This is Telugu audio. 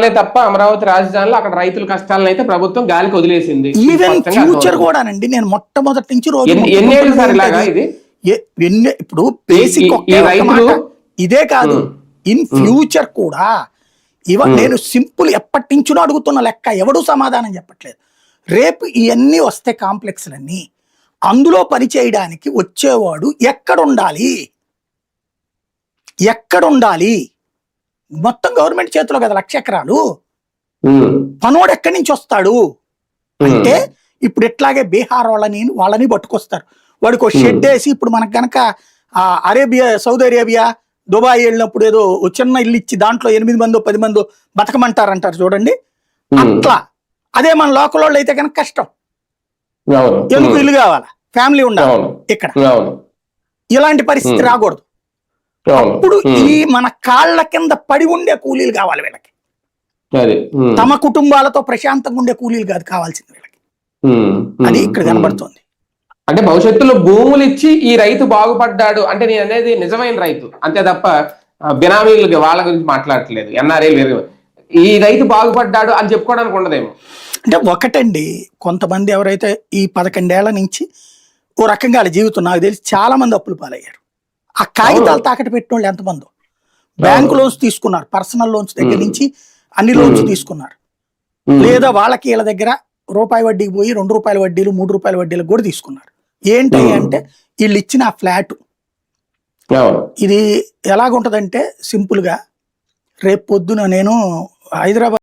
కష్టాలే తప్ప అమరావతి రాజధానిలో అక్కడ రైతుల కష్టాలను అయితే ప్రభుత్వం గాలికి వదిలేసింది ఈవెన్ ఫ్యూచర్. కూడానండి నేను మొట్టమొదటి నుంచి రోజు ఎన్నేళ్ళు సార్? ఇలాగా ఇది ఎన్ని ఇప్పుడు బేసిక్. ఇదే కాదు. ఇన్ ఫ్యూచర్ కూడా ఇవ నేను సింపుల్ ఎప్పటి నుంచో అడుగుతున్న లెక్క ఎవడు సమాధానం చెప్పట్లేదు రేపు ఇవన్నీ వస్తే కాంప్లెక్స్లన్నీ అందులో పని చేయడానికి వచ్చేవాడు ఎక్కడ ఉండాలి ఎక్కడ ఉండాలి మొత్తం గవర్నమెంట్ చేతిలో కదా లక్ష ఎకరాలు. పనోడు ఎక్కడి నుంచి వస్తాడు? అంటే ఇప్పుడు ఎట్లాగే బీహార్ వాళ్ళని వాళ్ళని పట్టుకొస్తారు. వాడికి ఒక షెడ్ వేసి ఇప్పుడు మనకు గనక ఆ అరేబియా సౌదీ అరేబియా దుబాయ్ వెళ్ళినప్పుడు ఏదో చిన్న ఇల్లు ఇచ్చి దాంట్లో ఎనిమిది మందో పది మందో బతకమంటారు అంటారు చూడండి అట్లా. అదే మన లోకల్ వాళ్ళు అయితే కనుక కష్టం. ఎందుకు ఇల్లు కావాలా? ఫ్యామిలీ ఉండాలి ఇక్కడ. ఇలాంటి పరిస్థితి. రాకూడదు. ఉమ్, ఈ మన కాళ్ళ కింద పడి ఉండే కూలీలు కావాలి వీళ్ళకి. తమ కుటుంబాలతో ప్రశాంతంగా ఉండే కూలీలు కాదు కావాల్సింది వీళ్ళకి. అది ఇక్కడ. కనబడుతుంది. అంటే భవిష్యత్తులో భూములు ఇచ్చి ఈ రైతు బాగుపడ్డాడు అంటే నేను అనేది నిజమైన రైతు. అంతే తప్ప బినామీలు వాళ్ళ గురించి మాట్లాడట్లేదు. ఎన్ఆర్ఏ వేరు. ఈ రైతు బాగుపడ్డాడు అని చెప్పుకోవడానికి ఉండదేమో. అంటే ఒకటండి కొంతమంది ఎవరైతే ఈ పదకొండేళ్ళ నుంచి ఓ రకంగా వాళ్ళ జీవితం నాకు తెలిసి చాలా మంది అప్పులు పాలయ్యారు. ఆ కాగితాలు. తాకట్టు పెట్టిన వాళ్ళు ఎంతమందో బ్యాంక్ లోన్స్ తీసుకున్నారు పర్సనల్ లోన్స్ దగ్గర. నుంచి అన్ని లోన్స్. తీసుకున్నారు లేదా వాళ్ళకి వీళ్ళ దగ్గర రూపాయి వడ్డీకి పోయి రెండు రూపాయల వడ్డీలు మూడు రూపాయల వడ్డీలకు కూడా తీసుకున్నారు ఏంటి. అంటే వీళ్ళు ఇచ్చిన ఆ ఫ్లాట్ ఇది ఎలాగుంటదంటే సింపుల్గా రేపు పొద్దున నేను హైదరాబాద్